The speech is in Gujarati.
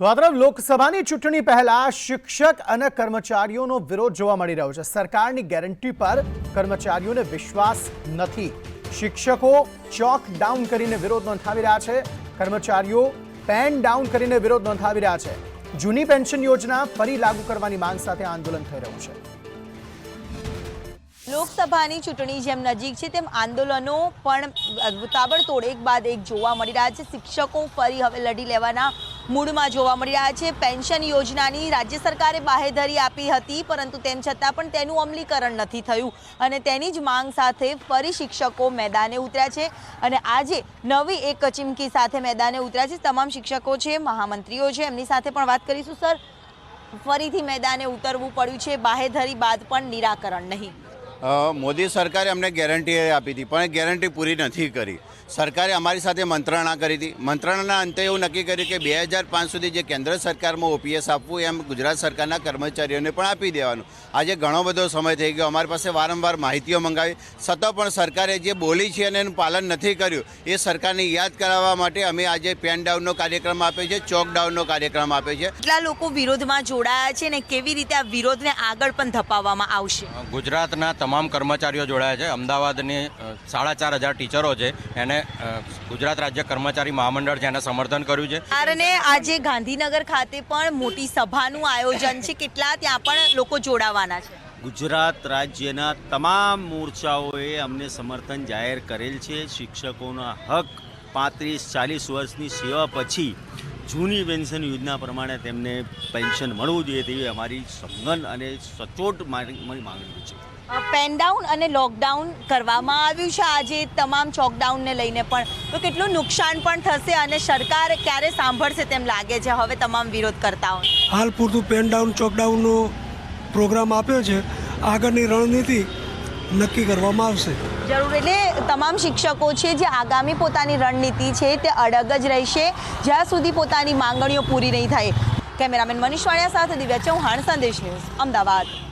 તો આ તરફ લોકસભાની ચૂંટણી પહેલા શિક્ષક અને કર્મચારીઓનો વિરોધ જોવા મળી રહ્યો છે. સરકારની ગેરંટી પર કર્મચારીઓને વિશ્વાસ નથી. શિક્ષકો ચોક ડાઉન કરીને વિરોધ નોંધાવી રહ્યા છે. કર્મચારીઓ પેન ડાઉન કરીને વિરોધ નોંધાવી રહ્યા છે. જૂની પેન્શન યોજના ફરી લાગુ કરવાની માંગ સાથે આંદોલન થઈ રહ્યું છે. લોકસભાની ચૂંટણી જેમ નજીક છે, તેમ આંદોલનો પણ તાબડતોડ એક બાદ એક જોવા મળી રહ્યા છે. શિક્ષકો ફરી હવે લડી લેવાના મૂડમાં જોવા મળી રહ્યા છે. પેન્શન યોજનાની રાજ્ય સરકારે બાહેધરી આપી હતી, પરંતુ તેમ છતાં પણ તેનું અમલીકરણ નથી થયું અને તેની જ માંગ સાથે ફરી શિક્ષકો મેદાને ઉતર્યા છે અને આજે નવી એક ચીમકી સાથે મેદાને ઉતર્યા છે. તમામ શિક્ષકો છે, મહામંત્રીઓ છે, એમની સાથે પણ વાત કરીશું, સર. ફરીથી મેદાને ઉતરવું પડ્યું છે. બાહેધરી બાદ પણ નિરાકરણ નહીં. મોદી સરકારે અમને ગેરંટી આપી હતી પણ એ ગેરંટી પૂરી નથી કરી. સરકારે અમારી સાથે મંત્રણા કરી હતી. મંત્રણાના અંતે એવું નક્કી કર્યું કે બે હજાર પાંચ સુધી જે કેન્દ્ર સરકારમાં ઓપીએસ આપવું એમ ગુજરાત સરકારના કર્મચારીઓને પણ આપી દેવાનું. આજે ઘણો બધો સમય થઈ ગયો. અમારી પાસે વારંવાર માહિતીઓ મંગાવી. છતાં પણ સરકારે જે બોલી છે અને એનું પાલન નથી કર્યું એ સરકારને યાદ કરાવવા માટે અમે આજે પેન ડાઉનનો કાર્યક્રમ આપ્યો છે ચોક ડાઉનનો કાર્યક્રમ આપ્યો છે. કેટલા લોકો વિરોધમાં જોડાયા છે ને કેવી રીતે આ વિરોધને આગળ પણ ધપાવવામાં આવશે? ગુજરાતના તમામ કર્મચારીઓ જોડાયા છે. અમદાવાદની સાડા ચાર હજાર ટીચરો છે. એને ગુજરાત રાજ્ય કર્મચારી મહામંડળ છે એને સમર્થન કર્યું છે. કારણે આજે ગાંધીનગર ખાતે પણ મોટી સભાનું આયોજન છે. કેટલા ત્યાં પણ લોકો જોડાવાના છે? ગુજરાત રાજ્યના તમામ મોરચાઓએ અમને સમર્થન જાહેર કરેલ છે. શિક્ષકોના હક પાંત્રીસ ચાલીસ વર્ષની સેવા પછી જૂની પેન્શન યોજના પ્રમાણે તેમને પેન્શન મળવું જોઈએ તેવી અમારી સમગન અને સચોટ મારી માંગણી છે. પેનડાઉન અને લોકડાઉન કરવામાં આવ્યું છે. આજે તમામ ચોકડાઉનને લઈને પણ તો કેટલું નુકસાન પણ થશે અને સરકાર ક્યારે સાંભળશે તેમ લાગે છે. હવે તમામ વિરોધ કરતાઓ. હાલ પૂરતું પેનડાઉન ચોકડાઉનનો પ્રોગ્રામ આપ્યો છે. આગળની રણનીતિ નક્કી કરવામાં આવશે. જરૂર એટલે તમામ શિક્ષકો છે જે આગામી પોતાની રણનીતિ છે તે અડગ જ રહેશે. જ્યાં સુધી પોતાની માંગણીઓ પૂરી નહીં થાય. કેમેરામેન મનીષ વાણિયા સાથે દિવ્યા ચૌહાણ, સંદેશ ન્યૂઝ, અમદાવાદ.